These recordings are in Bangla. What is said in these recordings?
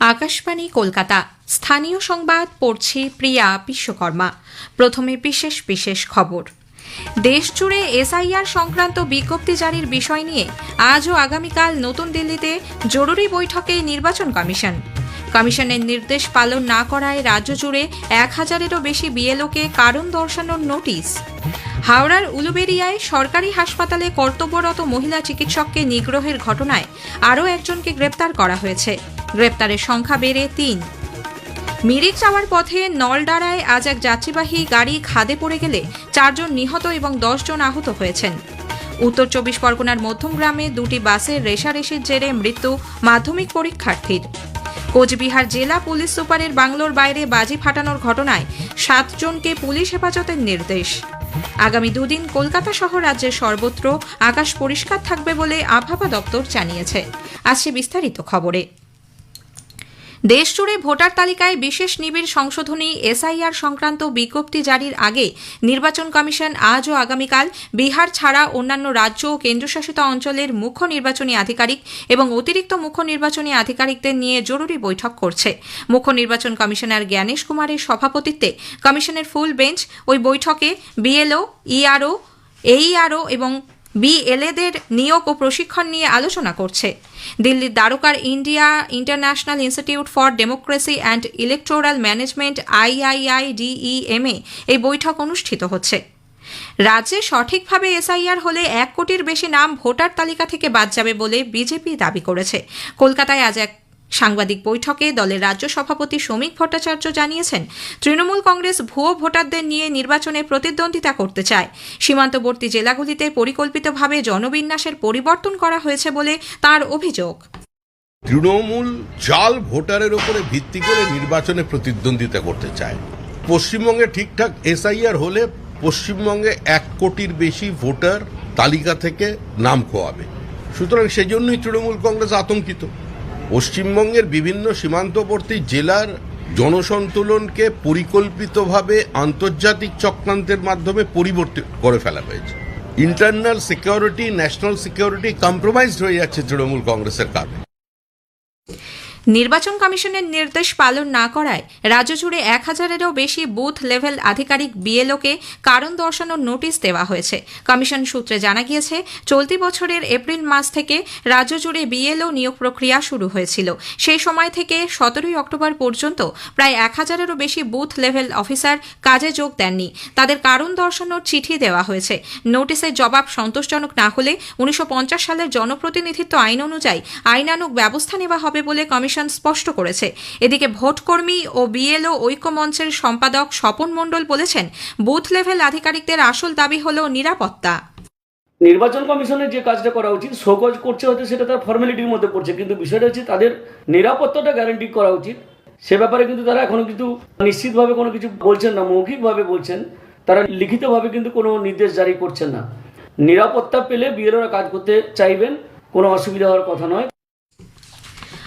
আকাশবাণী, কলকাতা। স্থানীয় সংবাদ, পড়ছি প্রিয়া বিশ্বকর্মা। প্রথমে বিশেষ বিশেষ খবর। দেশজুড়ে এসআইআর সংক্রান্ত বিজ্ঞপ্তি জারির বিষয় নিয়ে আজ ও আগামীকাল নতুন দিল্লিতে জরুরি বৈঠকে নির্বাচন কমিশন। কমিশনের নির্দেশ পালন না করায় রাজ্য জুড়ে এক হাজারেরও বেশি বিএলওকে কারণ দর্শানোর নোটিশ। হাওড়ার উলুবেরিয়ায় সরকারি হাসপাতালে কর্তব্যরত মহিলা চিকিৎসককে নিগ্রহের ঘটনায় আরও একজনকে গ্রেপ্তার করা হয়েছে। গ্রেপ্তারের সংখ্যা বেড়ে তিন। মিরিক যাওয়ার পথে নলডারায় আজ এক যাত্রীবাহী গাড়ি খাদে পড়ে গেলে চারজন নিহত এবং দশজন আহত হয়েছেন। উত্তর চব্বিশ পরগনার মধ্যমগ্রামে দুটি বাসের রেশারেশির জেরে মৃত্যু মাধ্যমিক পরীক্ষার্থীর। কোচবিহার জেলা পুলিশ সুপারের বাংলোর বাইরে বাজি ফাটানোর ঘটনায় সাতজনকে পুলিশ হেফাজতের নির্দেশ। আগামী দুদিন কলকাতা সহ রাজ্যের সর্বত্র আকাশ পরিষ্কার থাকবে বলে আবহাওয়া দপ্তর জানিয়েছে। আসছে বিস্তারিত খবরে। দেশজুড়ে ভোটার তালিকায় বিশেষ নিবিড় সংশোধনী, এসআইআর সংক্রান্ত বিজ্ঞপ্তি জারির আগে নির্বাচন কমিশন আজ ও আগামীকাল বিহার ছাড়া অন্যান্য রাজ্য ও কেন্দ্রশাসিত অঞ্চলের মুখ্য নির্বাচনী আধিকারিক এবং অতিরিক্ত মুখ্য নির্বাচনী আধিকারিকদের নিয়ে জরুরি বৈঠক করছে। মুখ্য নির্বাচন কমিশনার জ্ঞানেশ কুমারের সভাপতিত্বে কমিশনের ফুল বেঞ্চ, ওই বৈঠকে বিএলও, ইআরও, এইআরও এবং বিএলএদের নিয়োগ ও প্রশিক্ষণ নিয়ে আলোচনা করছে। দিল্লির দ্বারকার India International Institute for Democracy and Electoral Management, IIIDEMA, এই বৈঠক অনুষ্ঠিত হচ্ছে। রাজ্যে সঠিকভাবে এসআইআর হলে এক কোটির বেশি নাম ভোটার তালিকা থেকে বাদ যাবে বলে বিজেপি দাবি করেছে। কলকাতায় আজ এক সাংবাদিক বৈঠকে দলের রাজ্য সভাপতি শ্রমিক ভট্টাচার্য জানিয়েছেন, তৃণমূল কংগ্রেস ভুয়ো ভোটারদের নিয়ে নির্বাচনে প্রতিদ্বন্দ্বিতা করতে চায়। সীমান্তবর্তী জেলাগুলিতে পরিকল্পিতভাবে জনবিন্যাসের পরিবর্তন করা হয়েছে বলে তার অভিযোগ। তৃণমূল জাল ভোটারের উপরে ভিত্তি করে নির্বাচনে প্রতিদ্বন্দ্বিতা করতে চায়। পশ্চিমবঙ্গে ঠিকঠাক এসআইআর হলে পশ্চিমবঙ্গে এক কোটির বেশি ভোটার তালিকা থেকে নাম খোয়াবে। সুতরাং সেজন্যই তৃণমূল কংগ্রেস আতঙ্কিত। পশ্চিমবঙ্গের বিভিন্ন সীমান্তবর্তী জেলার জনসন্তুলনকে পরিকল্পিতভাবে আন্তর্জাতিক চক্রান্তের মাধ্যমে পরিবর্তিত করে ফেলা হয়েছে। Internal security national security compromised হয়ে যাচ্ছে তৃণমূল কংগ্রেসের কারণে নির্বাচন কমিশনের নির্দেশ পালন না করায় রাজ্য জুড়ে এক হাজারেরও বেশি বুথ লেভেল আধিকারিক বিএলওকে কারণ দর্শানোর নোটিশ দেওয়া হয়েছে। কমিশন সূত্রে জানা গিয়েছে, চলতি বছরের এপ্রিল মাস থেকে রাজ্য জুড়ে বিএলও নিয়োগ প্রক্রিয়া শুরু হয়েছিল। সেই সময় থেকে সতেরোই অক্টোবর পর্যন্ত প্রায় এক হাজারেরও বেশি বুথ লেভেল অফিসার কাজে যোগ দেননি। তাদের কারণ দর্শানোর চিঠি দেওয়া হয়েছে। নোটিশের জবাব সন্তোষজনক না হলে উনিশশো পঞ্চাশ সালের জনপ্রতিনিধিত্ব আইন অনুযায়ী আইনানুগ ব্যবস্থা নেওয়া হবে বলে কমিশন স্পষ্ট করেছে। এদিকে ভোটকর্মী ও বিএলও ঐক্যমঞ্চের সম্পাদক স্বপন মণ্ডল বলেছেন, বুথ লেভেল আধিকারিকদের আসল দাবি হল নিরাপত্তা। নির্বাচন কমিশনের যে কাজটা করা উচিত, শোকজ করছে হয়তো সেটা তার ফর্মালিটির মধ্যে পড়ছে, কিন্তু বিষয়টা হচ্ছে তাদের নিরাপত্তাটা গ্যারান্টি করা উচিত। সে ব্যাপারে কিন্তু তারা এখনও কিন্তু নিশ্চিতভাবে কোনো কিছু বলছেন না, মৌখিকভাবে বলছেন। তারা লিখিতভাবে কিন্তু কোনো নির্দেশ জারি করছেন না। নিরাপত্তা পেলে বিএলওরা কাজ করতে চাইবেন, কোনো অসুবিধা হওয়ার কথা নয়।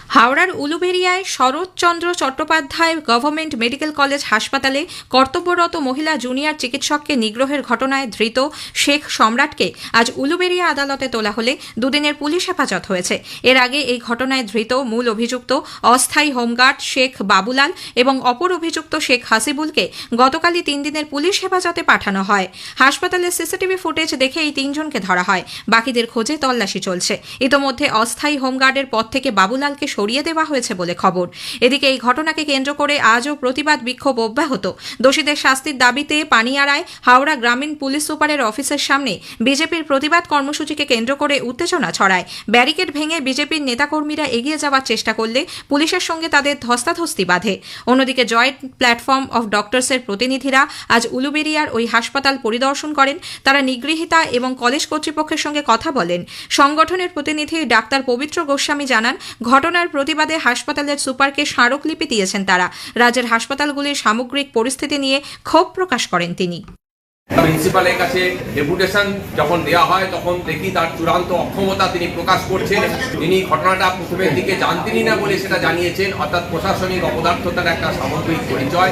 হাওড়ার উলুবেরিয়ায় Saratchandra Chattopadhyay government medical college হাসপাতালে কর্তব্যরত মহিলা জুনিয়র চিকিৎসককে নিগ্রহের ঘটনায় ধৃত শেখ সম্রাটকে আজ উলুবেরিয়া আদালতে তোলা হলে দুদিনের পুলিশ হেফাজত হয়েছে। এর আগে এই ঘটনায় ধৃত মূল অভিযুক্ত অস্থায়ী হোমগার্ড শেখ বাবুলাল এবং অপর অভিযুক্ত শেখ হাসিবুলকে গতকালই তিন দিনের পুলিশ হেফাজতে পাঠানো হয়। হাসপাতালের সিসিটিভি ফুটেজ দেখে এই তিনজনকে ধরা হয়। বাকিদের খোঁজে তল্লাশি চলছে। ইতোমধ্যে অস্থায়ী হোমগার্ডের পদ থেকে বাবুলালকে সরিয়ে দেওয়া হয়েছে বলে খবর। এদিকে এই ঘটনাকে কেন্দ্র করে আজও প্রতিবাদ বিক্ষোভ অব্যাহত। দোষীদের শাস্তির দাবিতে পানিয়ারায় হাওড়া গ্রামীণ পুলিশ সুপারের অফিসের সামনে বিজেপির প্রতিবাদ কর্মসূচিকে কেন্দ্র করে উত্তেজনা ছড়ায়। ব্যারিকেড ভেঙে বিজেপির নেতাকর্মীরা এগিয়ে যাওয়ার চেষ্টা করলে পুলিশের সঙ্গে তাদের ধস্তাধস্তি বাঁধে। অন্যদিকে জয়েন্ট প্ল্যাটফর্ম অফ ডক্টরসের প্রতিনিধিরা আজ উলুবেরিয়ার ওই হাসপাতাল পরিদর্শন করেন। তারা নিগৃহীতা এবং কলেজ কর্তৃপক্ষের সঙ্গে কথা বলেন। সংগঠনের প্রতিনিধি ডাক্তার পবিত্র গোস্বামী জানান, ঘটনার প্রতিবাদে হাসপাতালের সুপারকে স্মারকলিপি দিয়েছেন তারা। রাজ্যের হাসপাতালগুলির সামগ্রিক পরিস্থিতি নিয়ে ক্ষোভ প্রকাশ করেন তিনি। প্রিন্সিপালের কাছে ডেপুটেশন যখন দেওয়া হয়, তখন দেখি তার চূড়ান্ত অক্ষমতা তিনি প্রকাশ করছেন। তিনি ঘটনাটা প্রথমের দিকে জানতেনই না বলে সেটা জানিয়েছেন। অর্থাৎ প্রশাসনিক অপদার্থতার একটা সামগ্রিক পরিচয়।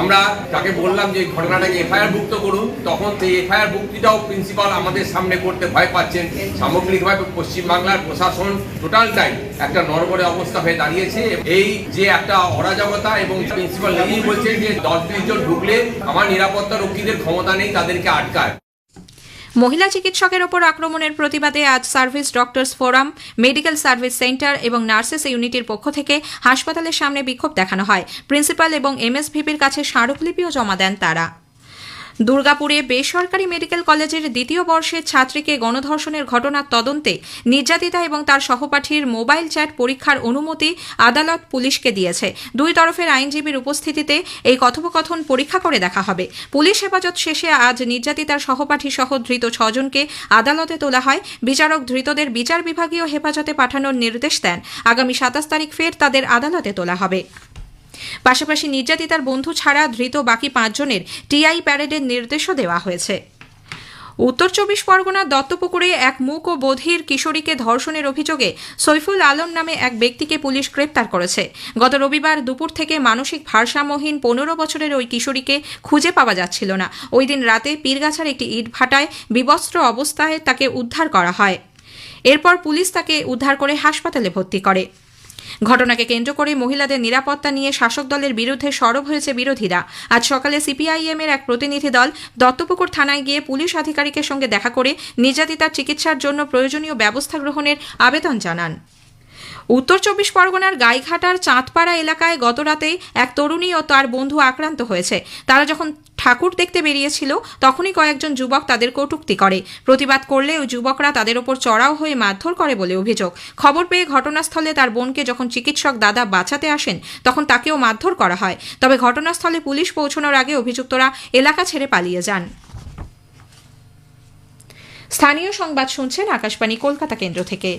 আমরা তাকে বললাম যে ঘটনাটাকে এফআইআর ভুক্ত করুন। তখন সেই এফআইআর ভুক্তিটাও প্রিন্সিপাল আমাদের সামনে করতে ভয় পাচ্ছেন। সামগ্রিকভাবে পশ্চিমবাংলার প্রশাসন টোটালটাই একটা নরবরে অবস্থা হয়ে দাঁড়িয়েছে। এই যে একটা অরাজকতা এবং প্রিন্সিপাল নিজেই বলছেন যে দশ বিশ জন ঢুকলে আমার নিরাপত্তা রক্ষীদের ক্ষমতা নেই, তাদেরকে আটকায়। মহিলা চিকিৎসকের ওপর আক্রমণের প্রতিবাদে আজ service doctors forum, medical service centre এবং নার্সেস ইউনিটের পক্ষ থেকে হাসপাতালের সামনে বিক্ষোভ দেখানো হয়। প্রিন্সিপাল এবং এমএসভিপির কাছে স্মারকলিপিও জমা দেন তারা। দুর্গাপুরে বেসরকারি মেডিকেল কলেজের দ্বিতীয় বর্ষের ছাত্রীকে গণধর্ষণের ঘটনার তদন্তে নির্যাতিতা এবং তার সহপাঠীর মোবাইল চ্যাট পরীক্ষার অনুমতি আদালত পুলিশকে দিয়েছে। দুই তরফের আইনজীবীর উপস্থিতিতে এই কথোপকথন পরীক্ষা করে দেখা হবে। পুলিশ হেফাজত শেষে আজ নির্যাতিতার সহপাঠী সহ ধৃত ছজনকে আদালতে তোলা হয়। বিচারক ধৃতদের বিচার বিভাগীয় হেফাজতে পাঠানোর নির্দেশ দেন। আগামী সাতাশ তারিখ ফের তাদের আদালতে তোলা হবে। পাশাপাশি নির্যাতিতার বন্ধু ছাড়া ধৃত বাকি পাঁচজনের টিআই প্যারেডের নির্দেশও দেওয়া হয়েছে। উত্তর চব্বিশ পরগনার দত্তপুকুরে এক মূক ও বধির কিশোরীকে ধর্ষণের অভিযোগে সৈফুল আলম নামে এক ব্যক্তিকে পুলিশ গ্রেপ্তার করেছে। গত রবিবার দুপুর থেকে মানসিক ভারসাম্যহীন পনেরো বছরের ওই কিশোরীকে খুঁজে পাওয়া যাচ্ছিল না। ওই দিন রাতে পীরগাছার একটি ইট ভাটায় বিবস্ত্র অবস্থায় তাকে উদ্ধার করা হয়। এরপর পুলিশ তাকে উদ্ধার করে হাসপাতালে ভর্তি করে। ঘটনাকে কেন্দ্র করে মহিলাদের নিরাপত্তা নিয়ে শাসক দলের বিরুদ্ধে সরব হয়েছে বিরোধীরা। আজ সকালে সিপিআইএম এর এক প্রতিনিধি দল দত্তপুকুর থানায় গিয়ে পুলিশ আধিকারিকের সঙ্গে দেখা করে নির্যাতিতার চিকিৎসার জন্য প্রয়োজনীয় ব্যবস্থা গ্রহণের আবেদন জানান। উত্তর চব্বিশ পরগনার গাইঘাটার চাঁদপাড়া এলাকায় গতরাতে এক তরুণী ও তার বন্ধু আক্রান্ত হয়েছে। তারা যখন ঠাকুর দেখতে বেরিয়েছিল, তখনই কয়েকজন যুবক তাদের কটূক্তি করে। প্রতিবাদ করলে ওই যুবকরা তাদের ওপর চড়াও হয়ে মারধর করে বলে অভিযোগ। খবর পেয়ে ঘটনাস্থলে তার বোনকে যখন চিকিৎসক দাদা বাঁচাতে আসেন, তখন তাকেও মারধর করা হয়। তবে ঘটনাস্থলে পুলিশ পৌঁছানোর আগে অভিযুক্তরা এলাকা ছেড়ে পালিয়ে যান। স্থানীয় সংবাদ শুনছেন আকাশবাণী, কলকাতা কেন্দ্র থেকে।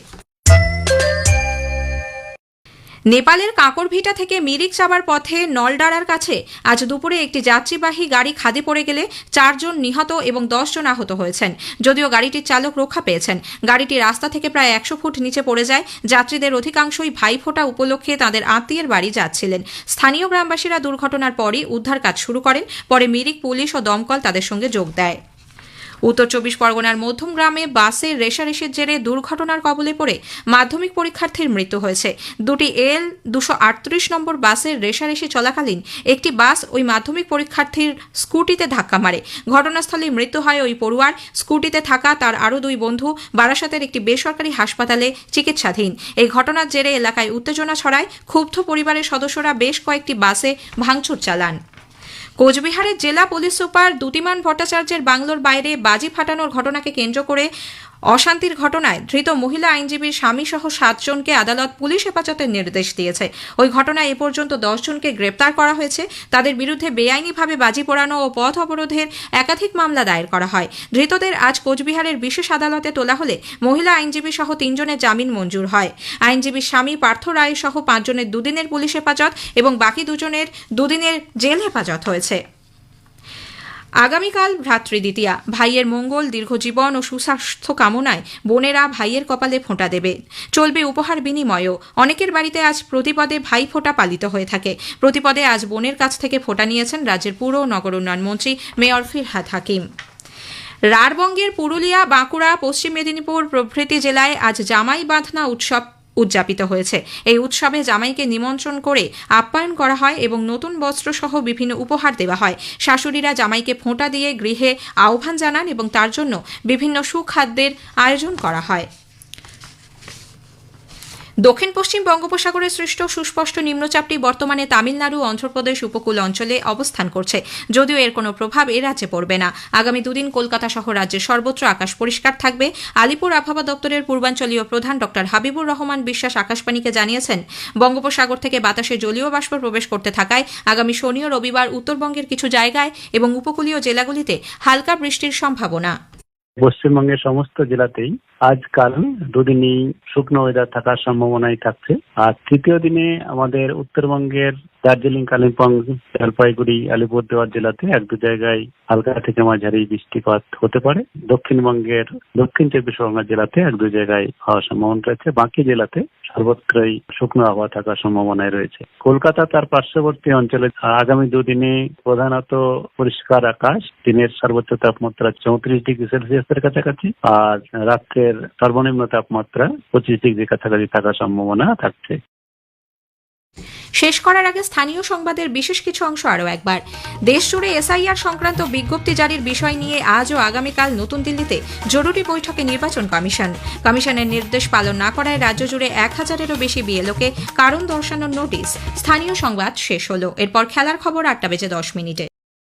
নেপালের কাঁকরভিটা থেকে মিরিক যাবার পথে নলডারার কাছে আজ দুপুরে একটি যাত্রীবাহী গাড়ি খাদে পড়ে গেলে চারজন নিহত এবং দশজন আহত হয়েছেন। যদিও গাড়িটির চালক রক্ষা পেয়েছেন। গাড়িটি রাস্তা থেকে প্রায় একশো ফুট নিচে পড়ে যায়। যাত্রীদের অধিকাংশই ভাইফোঁটা উপলক্ষে তাদের আত্মীয়ের বাড়ি যাচ্ছিলেন। স্থানীয় গ্রামবাসীরা দুর্ঘটনার পরই উদ্ধার কাজ শুরু করেন। পরে মিরিক পুলিশ ও দমকল তাদের সঙ্গে যোগ দেয়। উত্তর চব্বিশ পরগনার মধ্যম গ্রামে বাসের রেশারেশির জেরে দুর্ঘটনার কবলে পড়ে মাধ্যমিক পরীক্ষার্থীর মৃত্যু হয়েছে। দুটি এল দুশো আটত্রিশ নম্বর বাসের রেশারেশি চলাকালীন একটি বাস ওই মাধ্যমিক পরীক্ষার্থীর স্কুটিতে ধাক্কা মারে। ঘটনাস্থলে মৃত্যু হয় ওই পড়ুয়ার। স্কুটিতে থাকা তার আরও দুই বন্ধু বারাসাতের একটি বেসরকারি হাসপাতালে চিকিৎসাধীন। এই ঘটনার জেরে এলাকায় উত্তেজনা ছড়ায়। ক্ষুব্ধ পরিবারের সদস্যরা বেশ কয়েকটি বাসে ভাঙচুর চালান। কোচবিহারের জেলা পুলিশ সুপার দুতিমান ভট্টাচার্যের বাংলোর বাইরে বাজি ফাটানোর ঘটনাকে কেন্দ্র করে অশান্তির ঘটনায় ধৃত মহিলা আইনজীবীর স্বামীসহ সাতজনকে আদালত পুলিশ হেফাজতের নির্দেশ দিয়েছে। ওই ঘটনায় এ পর্যন্ত দশজনকে গ্রেপ্তার করা হয়েছে। তাদের বিরুদ্ধে বেআইনিভাবে বাজি পোড়ানো ও পথ অবরোধের একাধিক মামলা দায়ের করা হয়। ধৃতদের আজ কোচবিহারের বিশেষ আদালতে তোলা হলে মহিলা আইনজীবী সহ তিনজনের জামিন মঞ্জুর হয়। আইনজীবীর স্বামী পার্থ রায় সহ পাঁচজনের দুদিনের পুলিশ হেফাজত এবং বাকি দুজনের দুদিনের জেল হেফাজত হয়েছে। আগামীকাল ভ্রাতৃদ্বিতীয়া ভাইয়ের মঙ্গল, দীর্ঘজীবন ও সুস্বাস্থ্য কামনায় বোনেরা ভাইয়ের কপালে ফোঁটা দেবে। চলবে উপহার বিনিময়ও। অনেকের বাড়িতে আজ প্রতিপদে ভাই ফোঁটা পালিত হয়ে থাকে। প্রতিপদে আজ বোনের কাছ থেকে ফোঁটা নিয়েছেন রাজ্যের পুর ও নগর উন্নয়ন মন্ত্রী মেয়র ফিরহাদ হাকিম। রারবঙ্গের পুরুলিয়া, বাঁকুড়া, পশ্চিম মেদিনীপুর প্রভৃতি জেলায় আজ জামাই বাঁধনা উৎসব উদযাপিত হয়েছে। এই উৎসবে জামাইকে নিমন্ত্রণ করে আপ্যায়ন করা হয় এবং নতুন বস্ত্র সহ বিভিন্ন উপহার দেওয়া হয়। শাশুড়িরা জামাইকে ফোঁটা দিয়ে গৃহে আহ্বান জানান এবং তার জন্য বিভিন্ন সুখাদ্যের আয়োজন করা হয়। দক্ষিণ পশ্চিম বঙ্গোপসাগরে সৃষ্ট সুস্পষ্ট নিম্নচাপটি বর্তমানে তামিলনাড়ু, অন্ধ্রপ্রদেশ উপকূল অঞ্চলে অবস্থান করছে। যদিও এর কোনো প্রভাব এ রাজ্যে পড়বে না। আগামী দুদিন কলকাতা সহ রাজ্যের সর্বত্র আকাশ পরিষ্কার থাকবে। আলিপুর আবহাওয়া দপ্তরের পূর্বাঞ্চলীয় প্রধান ডক্টর হাবিবুর রহমান বিশ্বাস আকাশবাণীকে জানিয়েছেন, বঙ্গোপসাগর থেকে বাতাসে জলীয় বাষ্প প্রবেশ করতে থাকায় আগামী শনি ও রবিবার উত্তরবঙ্গের কিছু জায়গায় এবং উপকূলীয় জেলাগুলিতে হালকা বৃষ্টির সম্ভাবনা। পশ্চিমবঙ্গের সমস্ত জেলাতেই আজকাল দুদিনই শুকনো ওয়েদার থাকার সম্ভাবনাই থাকছে। আর তৃতীয় দিনে আমাদের উত্তরবঙ্গের দার্জিলিং, কালিম্পং, জলপাইগুড়ি, আলিপুরদুয়ার জেলাতে এক দু জায়গায় হালকা থেকে মাঝারি বৃষ্টিপাত হতে পারে। দক্ষিণবঙ্গের দক্ষিণ চব্বিশ পরগনা জেলাতে এক দু জায়গায় হওয়ার সম্ভাবনা রয়েছে। বাকি জেলাতে সর্বত্রই শুকনো আবহাওয়া থাকার সম্ভাবনায় রয়েছে। কলকাতা তার পার্শ্ববর্তী অঞ্চলে আগামী দুদিনে প্রধানত পরিষ্কার আকাশ। দিনের সর্বোচ্চ তাপমাত্রা চৌত্রিশ ডিগ্রি সেলসিয়াসের কাছাকাছি। আর রাত্রের সর্বনিম্ন তাপমাত্রা পঁচিশ ডিগ্রি কাছাকাছি থাকার সম্ভাবনা থাকছে। শেষ করার আগে স্থানীয় সংবাদের বিশেষ কিছু অংশ আরও একবার। দেশজুড়ে এসআইআর সংক্রান্ত বিজ্ঞপ্তি জারির বিষয় নিয়ে আজ ও আগামীকাল নতুন দিল্লিতে জরুরি বৈঠকে নির্বাচন কমিশন। কমিশনের নির্দেশ পালন না করায় রাজ্য জুড়ে এক হাজারেরও বেশি বিএলওকে কারণ দর্শানোর নোটিশ। স্থানীয় সংবাদ শেষ হলো। এরপর খেলার খবর আটটা বেজে দশ মিনিটে।